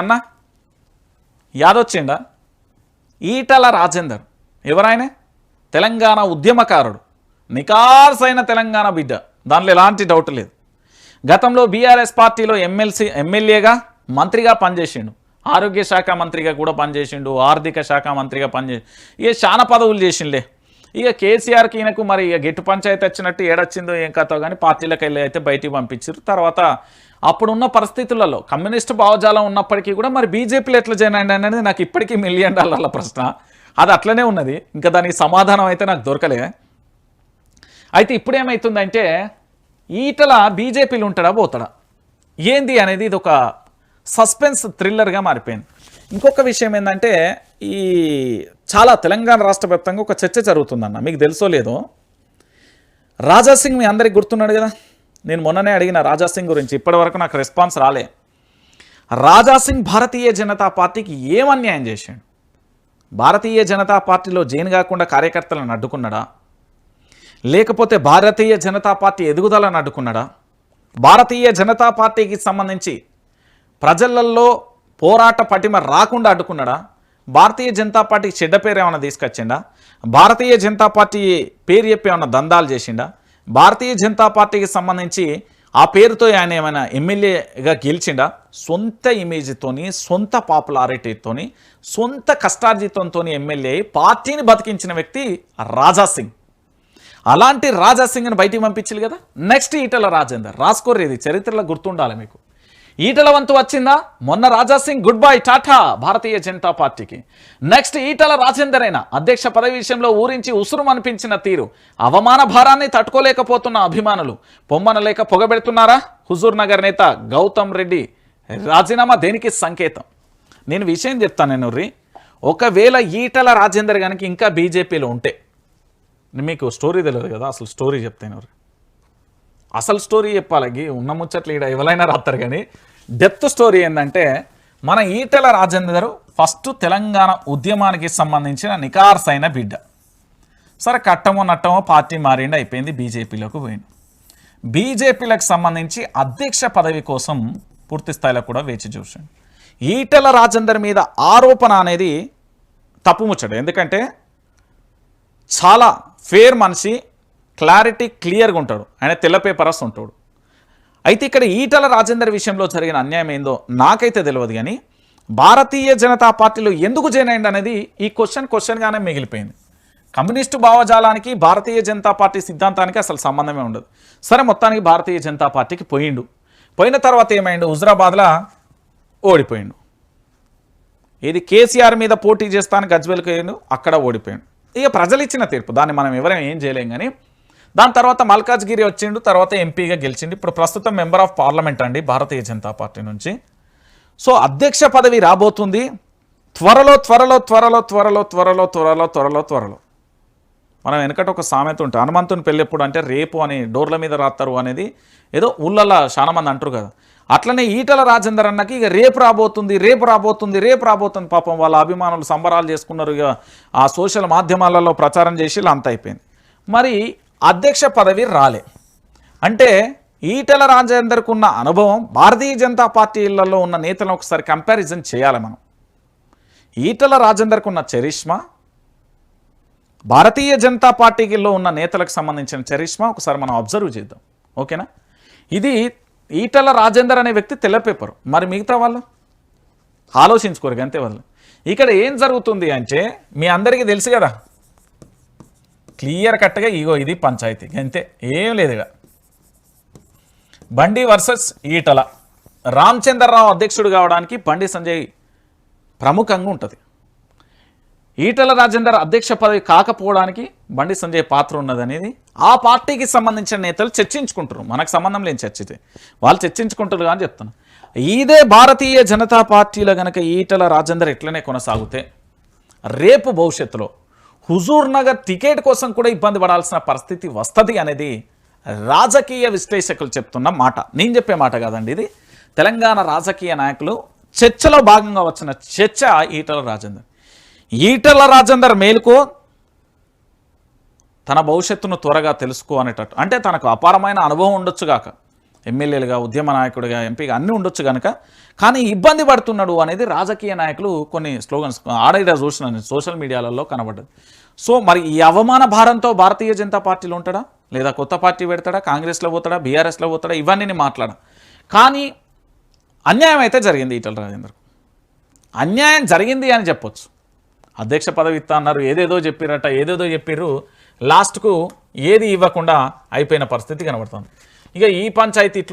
అన్న యాదొచ్చిండా? ఈటల రాజేందర్ ఎవరాయన? తెలంగాణ ఉద్యమకారుడు నికార్సైన తెలంగాణ బిడ్డ. దానిలో ఎలాంటి డౌట్ లేదు. గతంలో బీఆర్ఎస్ పార్టీలో ఎమ్మెల్సీ ఎమ్మెల్యేగా మంత్రిగా పనిచేసిండు. ఆరోగ్య శాఖ మంత్రిగా కూడా పనిచేసిండు ఆర్థిక శాఖ మంత్రిగా పనిచేసి ఇక చాలా పదవులు చేసిండే ఇక కేసీఆర్కి ఈయనకు మరి ఇక గెట్టు పంచాయతీ వచ్చినట్టు ఏడొచ్చిందో ఏం కథో కానీ పార్టీలకు వెళ్ళి అయితే బయటికి పంపించారు. తర్వాత అప్పుడున్న పరిస్థితులలో కమ్యూనిస్ట్ భావజాలం ఉన్నప్పటికీ కూడా మరి బీజేపీలో ఎట్లా చేయండి అనేది నాకు ఇప్పటికీ మిలియన్ డాలర్ల ప్రశ్న. అది అట్లనే ఉన్నది. ఇంకా దానికి సమాధానం అయితే నాకు దొరకలే. అయితే ఇప్పుడు ఏమవుతుందంటే ఈటల బీజేపీలు ఉంటాడా పోతాడా? ఏంది అనేది ఇది ఒక సస్పెన్స్ థ్రిల్లర్గా మారిపోయింది. ఇంకొక విషయం ఏంటంటే ఈ చాలా తెలంగాణ రాష్ట్ర వ్యాప్తంగా ఒక చర్చ జరుగుతుందన్న. మీకు తెలుసో లేదో? రాజాసింగ్ మీ అందరికి గుర్తున్నాడు కదా? నేను మొన్ననే అడిగిన రాజాసింగ్ గురించి. ఇప్పటివరకు నాకు రెస్పాన్స్ రాలే. రాజాసింగ్ భారతీయ జనతా పార్టీకి ఏం అన్యాయం చేశాడు? భారతీయ జనతా పార్టీలో జైన్ కాకుండా కార్యకర్తలను అడ్డుకున్నాడా? లేకపోతే భారతీయ జనతా పార్టీ ఎదుగుదలను అడ్డుకున్నాడా? భారతీయ జనతా పార్టీకి సంబంధించి ప్రజలల్లో పోరాట పటిమ రాకుండా అడ్డుకున్నాడా? భారతీయ జనతా పార్టీ చెడ్డ పేరు ఏమైనా తీసుకొచ్చిండా? భారతీయ జనతా పార్టీ పేరు చెప్పి ఏమైనా దందాలు చేసిండా? భారతీయ జనతా పార్టీకి సంబంధించి ఆ పేరుతో ఆయన ఏమైనా ఎమ్మెల్యేగా గెలిచిండా? సొంత ఇమేజ్తోని సొంత పాపులారిటీతోని సొంత కష్టార్జితంతో ఎమ్మెల్యే పార్టీని బతికించిన వ్యక్తి రాజా సింగ్. అలాంటి రాజా సింగ్ని బయటికి పంపించాలి కదా? నెక్స్ట్ ఈటల రాజేందర్. రాసుకోర్రి ఇది. చరిత్రలో గుర్తుండాలి మీకు. ఈటల వంతు వచ్చిందా? మొన్న రాజా సింగ్ గుడ్ బై టాటా భారతీయ జనతా పార్టీకి. నెక్స్ట్ ఈటల రాజేందర్ అయినా అధ్యక్ష పదవి విషయంలో ఊరించి ఉసురు అనిపించిన తీరు. అవమాన భారాన్ని తట్టుకోలేకపోతున్న అభిమానులు. పొమ్మనలేక పొగబెడుతున్నారా? హుజూర్ నగర్ నేత గౌతమ్ రెడ్డి రాజీనామా దేనికి సంకేతం? నేను విషయం చెప్తాను నేను రీ ఒకవేళ ఈటల రాజేందర్ కనుక ఇంకా బీజేపీలో ఉంటే మీకు స్టోరీ తెలియదు కదా అసలు స్టోరీ చెప్తాను రీ అసలు స్టోరీ చెప్పాలి. ఉన్న ముచ్చట్లు ఈడ ఎవరైనా రాస్తారు కానీ డెప్త్ స్టోరీ ఏంటంటే మన ఈటెల రాజేందర్ ఫస్ట్ తెలంగాణ ఉద్యమానికి సంబంధించిన నికార్సైన బిడ్డ. సరే కట్టమో నట్టమో పార్టీ మారిండి అయిపోయింది బీజేపీలోకి పోయింది బీజేపీలకు సంబంధించి అధ్యక్ష పదవి కోసం పూర్తి స్థాయిలో కూడా వేచి చూసాడు. ఈటెల రాజేందర్ మీద ఆరోపణ అనేది తప్పుముచ్చడు ఎందుకంటే చాలా ఫేర్ మనిషి క్లారిటీ క్లియర్గా ఉంటాడు. ఆయన తెల్ల పేపరస్ ఉంటాడు. అయితే ఇక్కడ ఈటల రాజేందర్ విషయంలో జరిగిన అన్యాయం ఏందో నాకైతే తెలియదు కానీ భారతీయ జనతా పార్టీలో ఎందుకు జాయిన్ అయింది అనేది ఈ క్వశ్చన్ క్వశ్చన్గానే మిగిలిపోయింది. కమ్యూనిస్టు భావజాలానికి భారతీయ జనతా పార్టీ సిద్ధాంతానికి అసలు సంబంధమే ఉండదు. సరే మొత్తానికి భారతీయ జనతా పార్టీకి పోయిండు. పోయిన తర్వాత ఏమైండు? హుజరాబాద్లో ఓడిపోయిండు. ఇది కేసీఆర్ మీద పోటీ చేస్తాను గజ్వెల్కి పోయిండు అక్కడ ఓడిపోయాడు. ఇక ప్రజలు ఇచ్చిన తీర్పు దాన్ని మనం ఎవరైనా ఏం చేయలేం కానీ దాని తర్వాత మల్కాజ్గిరి వచ్చిండు తర్వాత ఎంపీగా గెలిచిండు. ఇప్పుడు ప్రస్తుతం మెంబర్ ఆఫ్ పార్లమెంట్ అండి భారతీయ జనతా పార్టీ నుంచి. సో అధ్యక్ష పదవి రాబోతుంది. త్వరలో త్వరలో త్వరలో త్వరలో త్వరలో త్వరలో త్వరలో త్వరలో. మనం వెనకట ఒక సామెత ఉంటే హనుమంతుని పెళ్ళెప్పుడు అంటే రేపు అని డోర్ల మీద రాస్తారు అనేది ఏదో ఊళ్ళల్లో చాలా మంది అంటారు కదా. అట్లనే ఈటల రాజేందర్ అన్నకి ఇక రేపు రాబోతుంది రేపు రాబోతుంది రేపు రాబోతుంది పాపం వాళ్ళ అభిమానులు సంబరాలు చేసుకున్నారు ఇక ఆ సోషల్ మాధ్యమాలలో ప్రచారం చేసి ఇలా అంత అయిపోయింది. మరి అధ్యక్ష పదవి రాలే. అంటే ఈటల రాజేందర్కు ఉన్న అనుభవం భారతీయ జనతా పార్టీలలో ఉన్న నేతలను ఒకసారి కంపారిజన్ చేయాలి మనం. ఈటల రాజేందర్కు ఉన్న చరిష్మా భారతీయ జనతా పార్టీలో ఉన్న నేతలకు సంబంధించిన చరిష్మా ఒకసారి మనం అబ్జర్వ్ చేద్దాం. ఓకేనా? ఇది ఈటల రాజేందర్ అనే వ్యక్తి తెల్ల పేపరు మరి మిగతా వాళ్ళు? ఆలోచించుకోరు అంతే వాళ్ళు. ఇక్కడ ఏం జరుగుతుంది అంటే మీ అందరికీ తెలుసు కదా క్లియర్ కట్గా ఇగో ఇది పంచాయతీ. అంతే ఏం లేదుగా. బండి వర్సెస్ ఈటల. రామచంద్రరావు అధ్యక్షుడు కావడానికి బండి సంజయ్ ప్రముఖంగా ఉంటుంది. ఈటల రాజేందర్ అధ్యక్ష పదవి కాకపోవడానికి బండి సంజయ్ పాత్ర ఉన్నదనేది ఆ పార్టీకి సంబంధించిన నేతలు చర్చించుకుంటారు మనకు సంబంధం లేని చర్చితే వాళ్ళు చర్చించుకుంటారు కానీ చెప్తున్నా. ఇదే భారతీయ జనతా పార్టీలో గనక ఈటల రాజేందర్ ఇట్లనే కొనసాగితే రేపు భవిష్యత్తులో హుజూర్ నగర్ టికెట్ కోసం కూడా ఇబ్బంది పడాల్సిన పరిస్థితి వస్తుంది అనేది రాజకీయ విశ్లేషకులు చెప్తున్న మాట. నేను చెప్పే మాట కాదండి ఇది. తెలంగాణ రాజకీయ నాయకులు చర్చలో భాగంగా వచ్చిన చర్చ ఈటల రాజేందర్. ఈటల రాజేందర్ మేలుకో తన భవిష్యత్తును త్వరగా తెలుసుకో అనేటట్టు. అంటే తనకు అపారమైన అనుభవం ఉండొచ్చుగాక ఎమ్మెల్యేలుగా ఉద్యమ నాయకుడిగా ఎంపీగా అన్నీ ఉండొచ్చు కనుక కానీ ఇబ్బంది పడుతున్నాడు అనేది రాజకీయ నాయకులు కొన్ని స్లోగన్స్ ఆడైడా చూసిన సోషల్ మీడియాలలో కనబడ్డది. సో మరి ఈ అవమాన భారంతో భారతీయ జనతా పార్టీలో ఉంటాడా? లేదా కొత్త పార్టీ పెడతాడా? కాంగ్రెస్లో పోతాడా? బీఆర్ఎస్లో పోతాడా? ఇవన్నీ నేను మాట్లాడా కానీ అన్యాయం అయితే జరిగింది ఈటల రాజేందర్ అన్యాయం జరిగింది అని చెప్పొచ్చు. అధ్యక్ష పదవి ఇస్తా అన్నారు ఏదేదో చెప్పిరట ఏదేదో చెప్పిర్రు. లాస్ట్కు ఏది ఇవ్వకుండా అయిపోయిన పరిస్థితి కనబడుతుంది. ఇక ఈ పంచాయతీ ఇట్లా